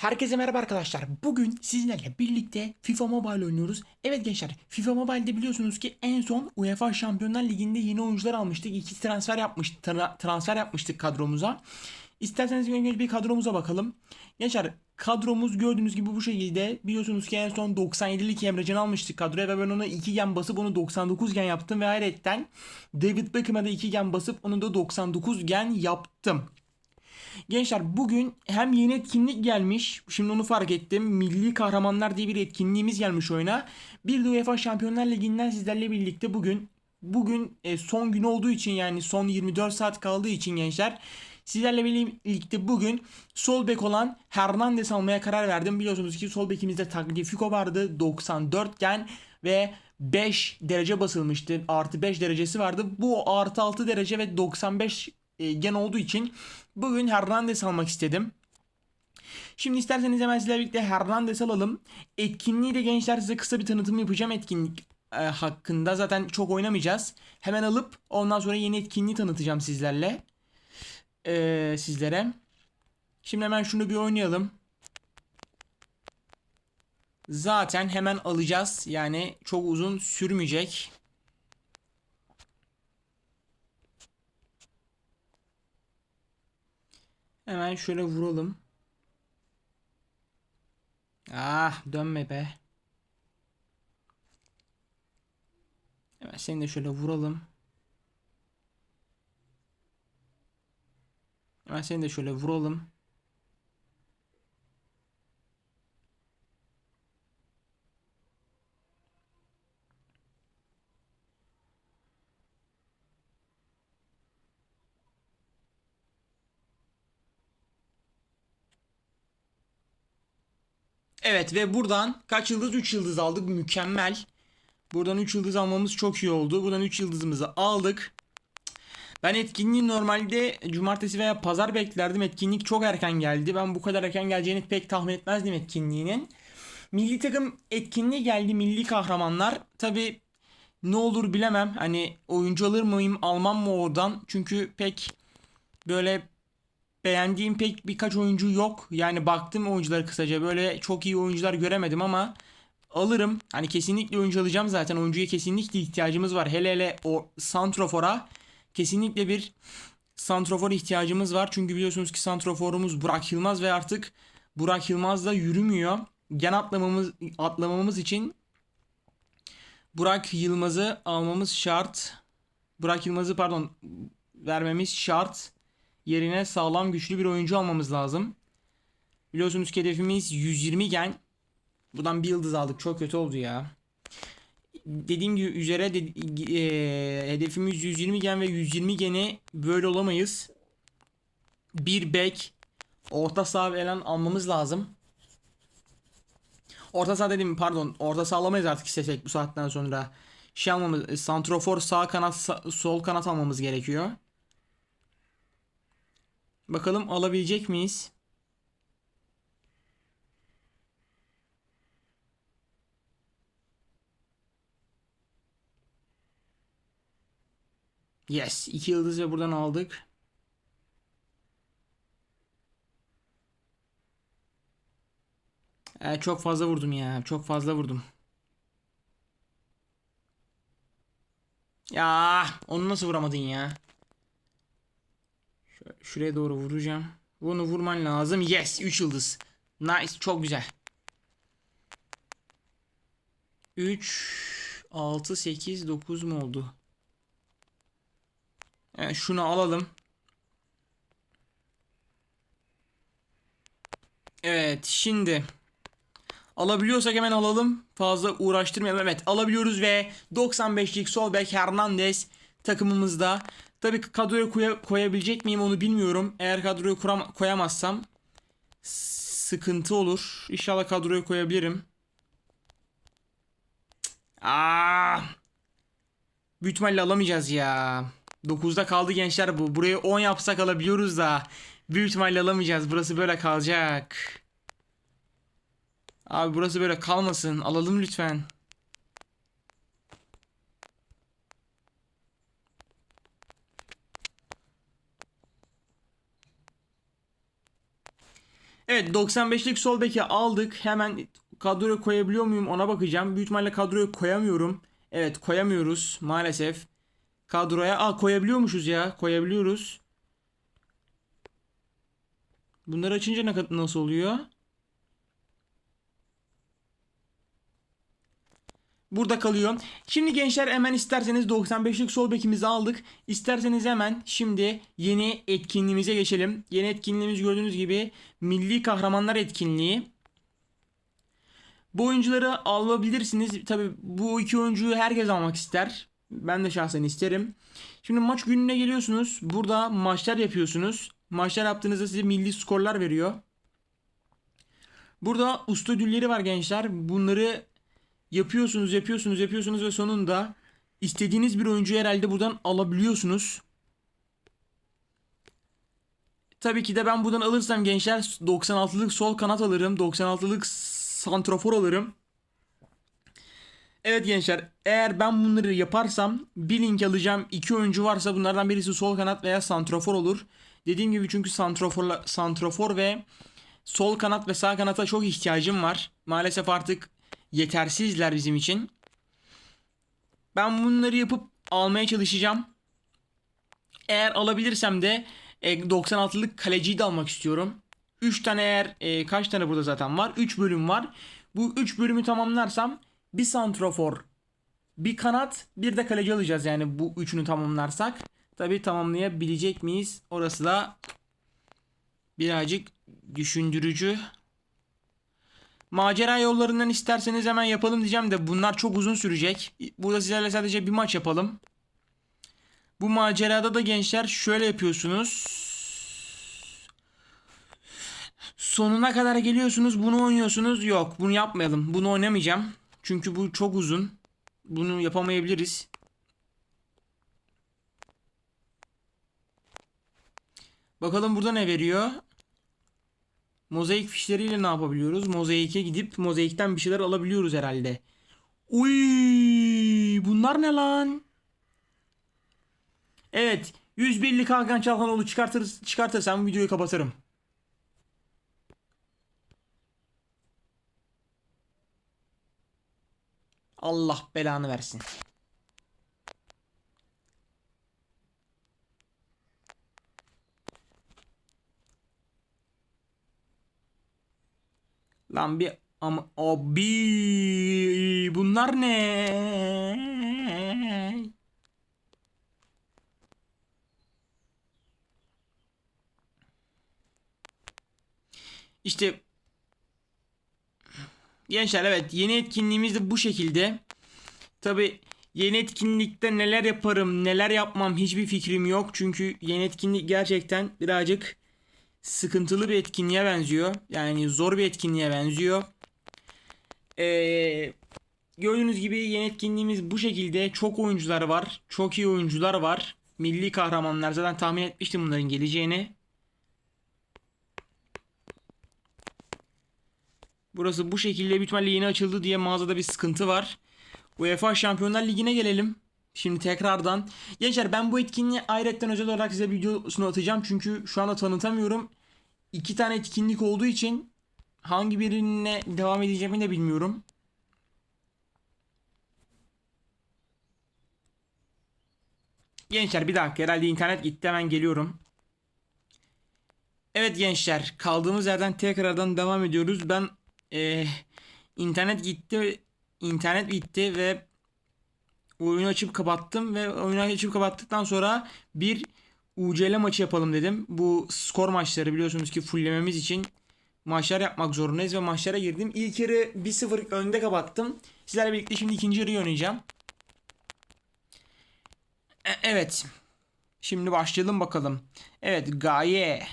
Herkese merhaba arkadaşlar. Bugün sizlerle birlikte FIFA Mobile oynuyoruz. Evet gençler, FIFA Mobile'de biliyorsunuz ki en son UEFA Şampiyonlar Ligi'nde yeni oyuncular almıştık. İki transfer yapmıştık, tra- transfer yapmıştık kadromuza. İsterseniz önce bir kadromuza bakalım. Gençler kadromuz gördüğünüz gibi bu şekilde. Biliyorsunuz ki en son 97'lik Emrecan almıştık kadroya ve ben ona 2 gen basıp onu 99 gen yaptım ve hayretten David Beckham'a da 2 gen basıp onu da 99 gen yaptım. Gençler bugün hem yeni etkinlik gelmiş. Şimdi onu fark ettim. Milli Kahramanlar diye bir etkinliğimiz gelmiş oyuna. Bir de UEFA Şampiyonlar Ligi'nden sizlerle birlikte bugün bugün e, son gün olduğu için yani son 24 saat kaldığı için gençler sizlerle birlikte bugün sol bek olan Hernandez almaya karar verdim. Biliyorsunuz ki sol bekimizde Tagliafico vardı 94 gen ve 5 derece basılmıştı. Artı 5 derecesi vardı. Bu artı 6 derece ve 95 e, gen olduğu için bugün Hernandez almak istedim. Şimdi isterseniz hemen sizlerle birlikte Hernandez alalım. Etkinliği de gençler size kısa bir tanıtım yapacağım etkinlik e, hakkında. Zaten çok oynamayacağız. Hemen alıp ondan sonra yeni etkinliği tanıtacağım sizlerle. E, sizlere. Şimdi hemen şunu bir oynayalım. Zaten hemen alacağız. Yani çok uzun sürmeyecek. Hemen şöyle vuralım. Ah dönme be. Hemen seni de şöyle vuralım. Hemen seni de şöyle vuralım. Evet ve buradan kaç yıldız? 3 yıldız aldık. Mükemmel. Buradan 3 yıldız almamız çok iyi oldu. Buradan 3 yıldızımızı aldık. Ben etkinliği normalde cumartesi veya pazar beklerdim. Etkinlik çok erken geldi. Ben bu kadar erken geleceğini pek tahmin etmezdim etkinliğinin. Milli takım etkinliği geldi. Milli kahramanlar. Tabi ne olur bilemem. Hani oyuncu alır mıyım almam mı oradan. Çünkü pek böyle beğendiğim pek birkaç oyuncu yok. Yani baktım oyuncuları kısaca böyle çok iyi oyuncular göremedim ama alırım. Hani kesinlikle oyuncu alacağım zaten. Oyuncuya kesinlikle ihtiyacımız var. Hele hele o Santrofor'a kesinlikle bir Santrofor ihtiyacımız var. Çünkü biliyorsunuz ki Santrofor'umuz Burak Yılmaz ve artık Burak Yılmaz da yürümüyor. Gen atlamamız atlamamız için Burak Yılmaz'ı almamız şart. Burak Yılmaz'ı pardon vermemiz şart yerine sağlam güçlü bir oyuncu almamız lazım. Biliyorsunuz ki hedefimiz 120 gen. Buradan bir yıldız aldık. Çok kötü oldu ya. Dediğim gibi üzere de, e, hedefimiz 120 gen ve 120 geni böyle olamayız. Bir bek orta saha falan almamız lazım. Orta saha dedim pardon. Orta saha alamayız artık istesek bu saatten sonra. Şey almamız, santrofor sağ kanat sol kanat almamız gerekiyor. Bakalım alabilecek miyiz? Yes. iki yıldız ve buradan aldık. Ee, çok fazla vurdum ya. Çok fazla vurdum. Ya onu nasıl vuramadın ya? Şuraya doğru vuracağım. Bunu vurman lazım. Yes. 3 yıldız. Nice. Çok güzel. 3 6 8 9 mu oldu? Yani şunu alalım. Evet, şimdi alabiliyorsak hemen alalım. Fazla uğraştırmayalım. Evet, alabiliyoruz ve 95'lik sol bek Hernandez takımımızda. Tabii kadroya koya, koyabilecek miyim onu bilmiyorum. Eğer kadroya kuram, koyamazsam sıkıntı olur. İnşallah kadroya koyabilirim. Aa! Büyük ihtimalle alamayacağız ya. 9'da kaldı gençler bu. Buraya 10 yapsak alabiliyoruz da. Büyük ihtimalle alamayacağız. Burası böyle kalacak. Abi burası böyle kalmasın. Alalım lütfen. Evet 95'lik sol beki aldık. Hemen kadroya koyabiliyor muyum ona bakacağım. Büyük ihtimalle kadroya koyamıyorum. Evet koyamıyoruz maalesef. Kadroya aa koyabiliyormuşuz ya. Koyabiliyoruz. Bunları açınca ne nasıl oluyor? Burada kalıyor. Şimdi gençler hemen isterseniz 95'lik sol bekimizi aldık. İsterseniz hemen şimdi yeni etkinliğimize geçelim. Yeni etkinliğimiz gördüğünüz gibi Milli Kahramanlar etkinliği. Bu oyuncuları alabilirsiniz. Tabi bu iki oyuncuyu herkes almak ister. Ben de şahsen isterim. Şimdi maç gününe geliyorsunuz. Burada maçlar yapıyorsunuz. Maçlar yaptığınızda size milli skorlar veriyor. Burada usta ödülleri var gençler. Bunları yapıyorsunuz, yapıyorsunuz, yapıyorsunuz ve sonunda istediğiniz bir oyuncuyu herhalde buradan alabiliyorsunuz. Tabii ki de ben buradan alırsam gençler 96'lık sol kanat alırım. 96'lık santrofor alırım. Evet gençler eğer ben bunları yaparsam bir link alacağım. iki oyuncu varsa bunlardan birisi sol kanat veya santrofor olur. Dediğim gibi çünkü santrofor, santrofor ve sol kanat ve sağ kanata çok ihtiyacım var. Maalesef artık yetersizler bizim için. Ben bunları yapıp almaya çalışacağım. Eğer alabilirsem de e, 96'lık kaleciyi de almak istiyorum. 3 tane eğer e, kaç tane burada zaten var? 3 bölüm var. Bu 3 bölümü tamamlarsam bir santrofor, bir kanat, bir de kaleci alacağız yani bu üçünü tamamlarsak. Tabi tamamlayabilecek miyiz? Orası da birazcık düşündürücü. Macera yollarından isterseniz hemen yapalım diyeceğim de bunlar çok uzun sürecek. Burada sizlerle sadece bir maç yapalım. Bu macerada da gençler şöyle yapıyorsunuz. Sonuna kadar geliyorsunuz bunu oynuyorsunuz. Yok bunu yapmayalım. Bunu oynamayacağım. Çünkü bu çok uzun. Bunu yapamayabiliriz. Bakalım burada ne veriyor? Mozaik fişleriyle ne yapabiliyoruz? Mozaike gidip mozaikten bir şeyler alabiliyoruz herhalde. Uy, bunlar ne lan? Evet, 101'lik Hakan Çalhanoğlu çıkartır, çıkartırsam videoyu kapatırım. Allah belanı versin. Lan bir ama abi bunlar ne? İşte gençler evet yeni etkinliğimiz de bu şekilde. Tabi yeni etkinlikte neler yaparım neler yapmam hiçbir fikrim yok. Çünkü yeni etkinlik gerçekten birazcık sıkıntılı bir etkinliğe benziyor. Yani zor bir etkinliğe benziyor. Ee, gördüğünüz gibi yeni etkinliğimiz bu şekilde. Çok oyuncular var. Çok iyi oyuncular var. Milli kahramanlar zaten tahmin etmiştim bunların geleceğini. Burası bu şekilde büyük ihtimalle yeni açıldı diye mağazada bir sıkıntı var. UEFA Şampiyonlar Ligi'ne gelelim. Şimdi tekrardan. Gençler ben bu etkinliği ayrıca özel olarak size videosunu atacağım. Çünkü şu anda tanıtamıyorum. İki tane etkinlik olduğu için hangi birine devam edeceğimi de bilmiyorum. Gençler bir dakika herhalde internet gitti hemen geliyorum. Evet gençler kaldığımız yerden tekrardan devam ediyoruz. Ben e, internet gitti internet gitti ve oyunu açıp kapattım ve oyunu açıp kapattıktan sonra bir UCL maçı yapalım dedim. Bu skor maçları biliyorsunuz ki fulllememiz için maçlar yapmak zorundayız ve maçlara girdim. İlk yarı 1-0 önde kapattım. Sizlerle birlikte şimdi ikinci yarıyı oynayacağım. E- evet. Şimdi başlayalım bakalım. Evet Gaye.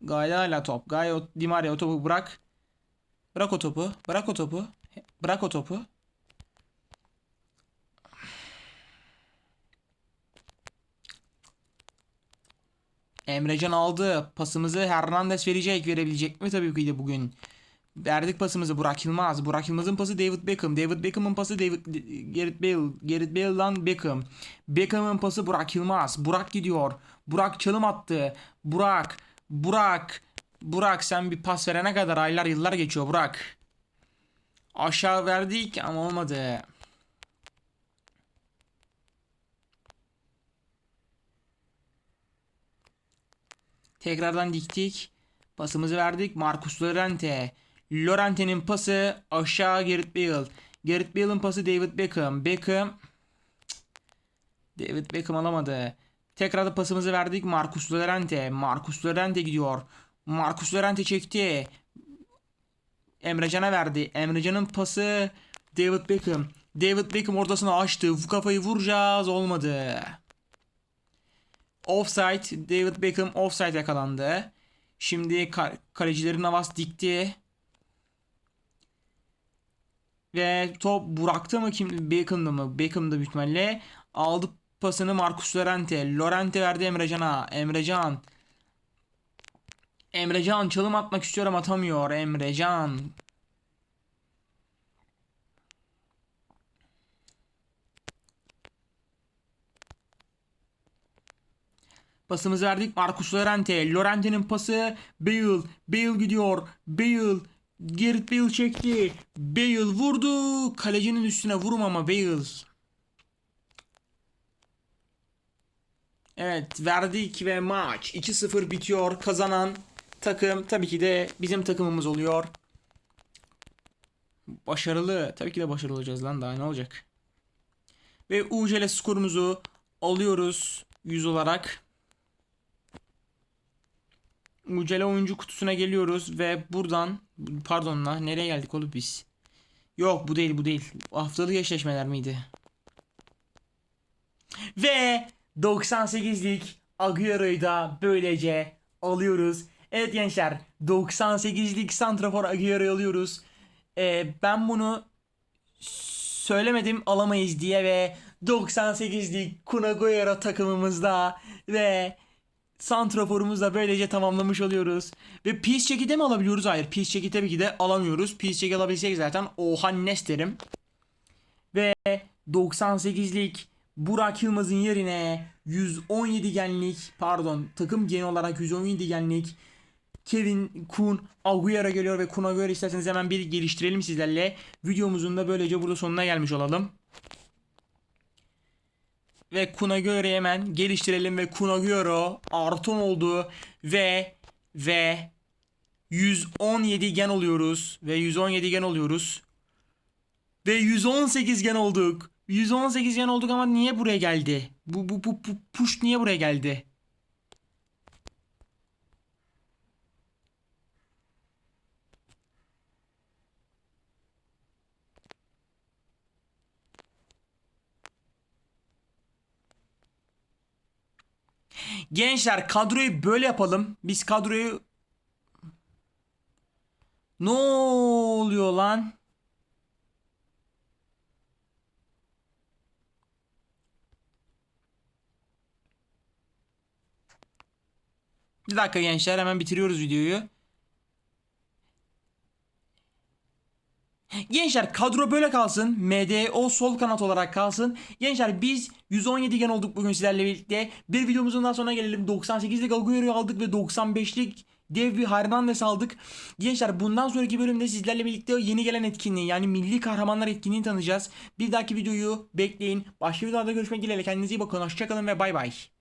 Gaye hala top. Gaye Di Maria o topu bırak. Bırak o topu. Bırak o topu. Bırak o topu. Emrecan aldı. Pasımızı Hernandez verecek. Verebilecek mi? Tabii ki de bugün. Verdik pasımızı Burak Yılmaz. Burak Yılmaz'ın pası David Beckham. David Beckham'ın pası David Gareth Bale. Gareth Bale'dan Beckham. Beckham'ın pası Burak Yılmaz. Burak gidiyor. Burak çalım attı. Burak. Burak. Burak sen bir pas verene kadar aylar yıllar geçiyor Burak. Aşağı verdik ama olmadı. Tekrardan diktik. Pasımızı verdik. Marcus Llorente. Llorente'nin pası aşağı Gareth Bale. Gareth Bale'ın pası David Beckham. Beckham. David Beckham alamadı. Tekrar da pasımızı verdik. Marcus Llorente. Marcus Llorente gidiyor. Marcus Llorente çekti. Emrecan'a verdi. Emrecan'ın pası David Beckham. David Beckham ortasını açtı. Bu kafayı vuracağız. Olmadı. Offside. David Beckham offside yakalandı. Şimdi ka- kalecilerin havas dikti. Ve top Burak'ta mı kim? Beckham'da mı? Beckham'da büyük ihtimalle. Aldı pasını Marcus Llorente. Llorente verdi Emrecan'a. Emrecan. Emrecan çalım atmak istiyor ama atamıyor. Emrecan. Pasımızı verdik Marcus Llorente. Llorente'nin pası Bale. Bale gidiyor. Bale. Gareth Bale çekti. Bale vurdu. Kalecinin üstüne vurmama Bale. Evet verdik ve maç 2-0 bitiyor. Kazanan takım tabii ki de bizim takımımız oluyor. Başarılı. Tabii ki de başarılı olacağız lan daha ne olacak. Ve UCL skorumuzu alıyoruz 100 olarak. Ucele oyuncu kutusuna geliyoruz ve buradan pardon la nereye geldik oğlum biz? Yok bu değil bu değil. Haftalık eşleşmeler miydi? Ve 98'lik Agüero'yu da böylece alıyoruz. Evet gençler 98'lik Santrafor Agüero'yu alıyoruz. Ee, ben bunu söylemedim alamayız diye ve 98'lik Kun Agüero takımımızda ve Santrafor'umuzu da böylece tamamlamış oluyoruz. Ve Peace Check'i de mi alabiliyoruz? Hayır. Peace Check'i tabii ki de alamıyoruz. Peace Check alabilsek zaten oha nes derim. Ve 98'lik Burak Yılmaz'ın yerine 117 genlik pardon takım genel olarak 117 genlik Kevin Kun Agüero geliyor ve Kun Agüero isterseniz hemen bir geliştirelim sizlerle. Videomuzun da böylece burada sonuna gelmiş olalım. Ve Kun Agüero'yu hemen geliştirelim ve Kun Agüero Arton oldu ve ve 117 gen oluyoruz ve 117 gen oluyoruz. Ve 118 gen olduk. 118 gen olduk ama niye buraya geldi? Bu bu bu, bu push niye buraya geldi? Gençler kadroyu böyle yapalım. Biz kadroyu Ne oluyor lan? Bir dakika gençler hemen bitiriyoruz videoyu. Gençler kadro böyle kalsın. MDO sol kanat olarak kalsın. Gençler biz 117 gen olduk bugün sizlerle birlikte. Bir videomuzun daha sonuna gelelim. 98'lik Agüero'yu aldık ve 95'lik dev bir Hernandez aldık. Gençler bundan sonraki bölümde sizlerle birlikte yeni gelen etkinliği yani milli kahramanlar etkinliğini tanıyacağız. Bir dahaki videoyu bekleyin. Başka videolarda görüşmek dileğiyle. Kendinize iyi bakın. Hoşçakalın ve bay bay.